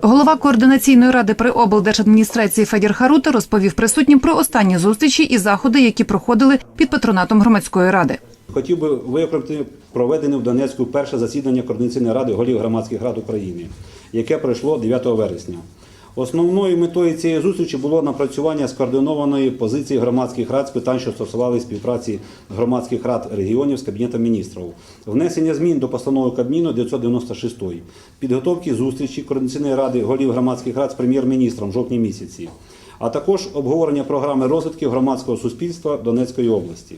Голова координаційної ради при облдержадміністрації Федір Харута розповів присутнім про останні зустрічі і заходи, які проходили під патронатом громадської ради. Хотів би виокремити проведене в Донецьку перше засідання Координаційної ради голів громадських рад України, яке пройшло 9 вересня. Основною метою цієї зустрічі було напрацювання скоординованої позиції громадських рад з питань, що стосували співпраці громадських рад регіонів з Кабінетом міністрів, внесення змін до постанови Кабміну 996, підготовки зустрічі Координаційної ради голів громадських рад з прем'єр-міністром в жовтні місяці, а також обговорення програми розвитку громадського суспільства Донецької області.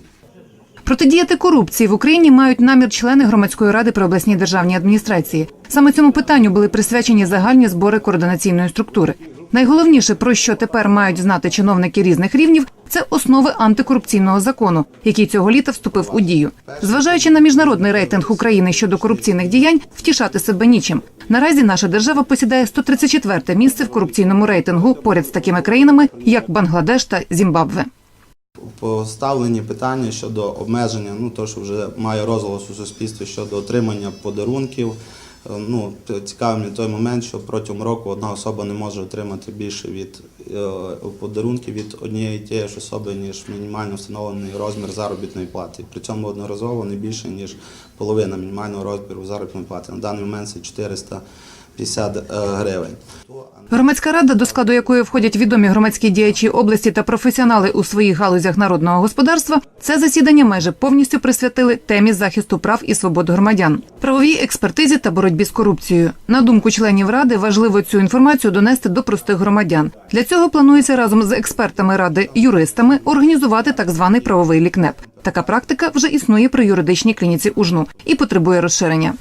Протидіяти корупції в Україні мають намір члени громадської ради при обласній державній адміністрації. Саме цьому питанню були присвячені загальні збори координаційної структури. Найголовніше, про що тепер мають знати чиновники різних рівнів, це основи антикорупційного закону, який цього літа вступив у дію. Зважаючи на міжнародний рейтинг України щодо корупційних діянь, втішати себе нічим. Наразі наша держава посідає 134 місце в корупційному рейтингу поряд з такими країнами, як Бангладеш та Зімбабве поставлені питання щодо обмеження, ну то, що вже має розголос у суспільстві щодо отримання подарунків. Е, ну, Цікавий мені той момент, що протягом року одна особа не може отримати більше від е, подарунків від однієї тієї ж особи, ніж мінімально встановлений розмір заробітної плати. При цьому одноразово не більше, ніж половина мінімального розміру заробітної плати. На даний момент це 400 50 гривень. Громадська рада, до складу якої входять відомі громадські діячі області та професіонали у своїх галузях народного господарства, це засідання майже повністю присвятили темі захисту прав і свобод громадян, правовій експертизі та боротьбі з корупцією. На думку членів ради, важливо цю інформацію донести до простих громадян. Для цього планується разом з експертами ради, юристами організувати так званий правовий лікнеп. Така практика вже існує при юридичній клініці ужну і потребує розширення.